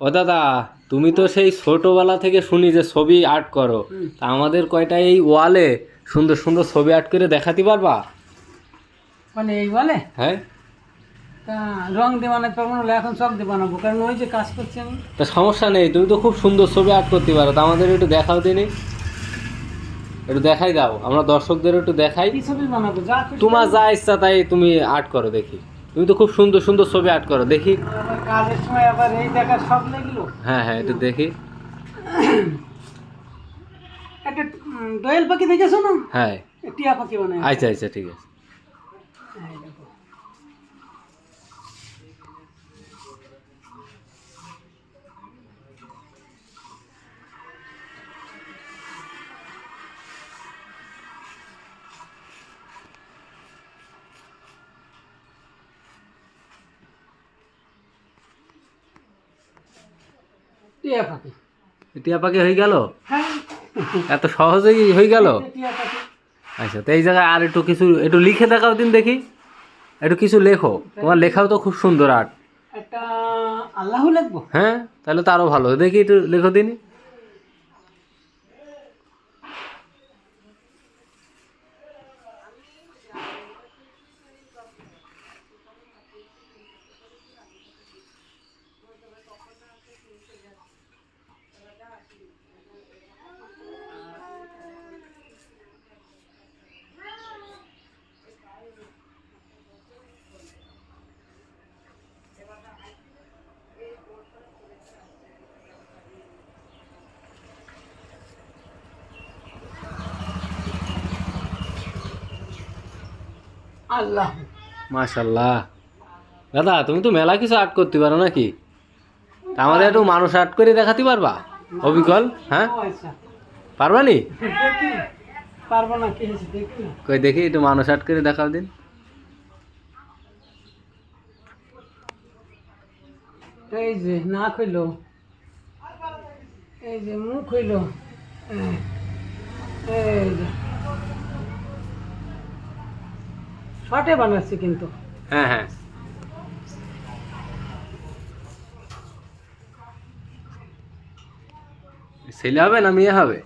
ও দাদা তুমি তো সেই ছোটবেলা থেকে শুনি যে ছবি আর্ট করো। তা আমাদের কয়টা এই ওয়ালে সুন্দর সুন্দর ছবি আর্ট করে দেখাতে পারবা? মানে এই বলে হ্যাঁ। তা রং দিয়ে বানাতে পারব না এখন চক দিয়ে বানাবো কারণ ওই যে কাজ করছি আমি। তা সমস্যা নেই তুমি তো খুব সুন্দর ছবি আর্ট করতে পারো তা আমাদের একটু দেখাও দিনি একটু দেখাই দাও আমরা দর্শকদের একটু দেখাই। ছবি বানাবো? যা তোমার যা ইচ্ছা তাই তুমি আর্ট করো দেখি। তুমি তো খুব সুন্দর সুন্দর ছবি আর্ট করো দেখি। কাজের সময় আবার এই দেখার সব লাগল হ্যাঁ হ্যাঁ এটা দেখি। একটা দোয়েল পাখি দেখেছ না? হ্যাঁ। টিয়া পাখি বানায়। আচ্ছা আচ্ছা ঠিক আছে। টিয়া পাখি। টিয়া পাখি হয়ে গেল? হ্যাঁ। এত সহজেই হয়ে গেল? আচ্ছা তো এই জায়গায় আর একটু কিছু একটু লিখে দেখাও দিন দেখি। একটু কিছু লেখো। তোমার লেখাও তো খুব সুন্দর আর্ট। একটা আল্লাহ লিখব? হ্যাঁ তাহলে তো আরও ভালো। দেখি একটু লেখো দিন। আল্লাহ। মাশাল্লাহ দাদা তুমি তো মেলা কিছু আর্ট করতে পারো নাকি? আমাদের একটু মানুষ আর্ট করে দেখাতে পারবা? অবিকল হ্যাঁ? আচ্ছা। পারবা নি? পারব না না কই দেখি একটু মানুষ আর্ট করে দেখাও দিন। এই যে নাক হইল এই যে মুখ হইল এই যে। শর্টে বানাচ্ছি কিন্তু। হ্যাঁ হ্যাঁ। ছেলে হবে না মেয়ে হবে?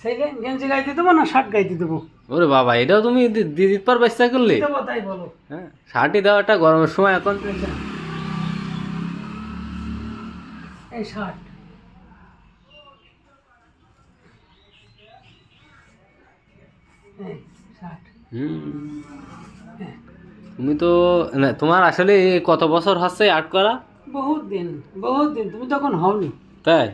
সেই গেঞ্জি গাইতে দেবো না শার্ট গাইতে দেবো? ওরে বাবা এটাও তুমি দি- দিয়ে দিতে পারবা ইচ্ছা করলে? তাই বলো। হ্যাঁ শার্টই দেওয়াটা গরমের সময় এখন। এই শার্ট। এই শার্ট। হুম। তুমি তো না তোমার আসলে কত বছর হচ্ছে আর্ট করা? বহুত দিন বহুত দিন। তুমি তখন হওনি। তাই?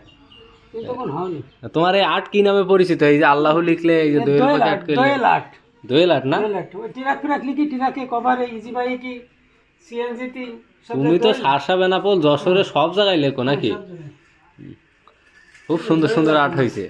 তুমি তখন হওনি। তোমার এই আর্ট কি নামে পরিচিত? এই যে আল্লাহ লিখলে এই যে দোয়েল পাখি আর্ট করলে। দোয়েল আর্ট। দোয়েল আর্ট না? ওই টিরাক ফিরাক লিখি টিরাকে কভারে ইজি বাই কি সিএনজিটি তুমি তো সারসা বেনাপোল যশোরে সব জায়গায় লেখো নাকি? খুব সুন্দর সুন্দর আর্ট হয়েছে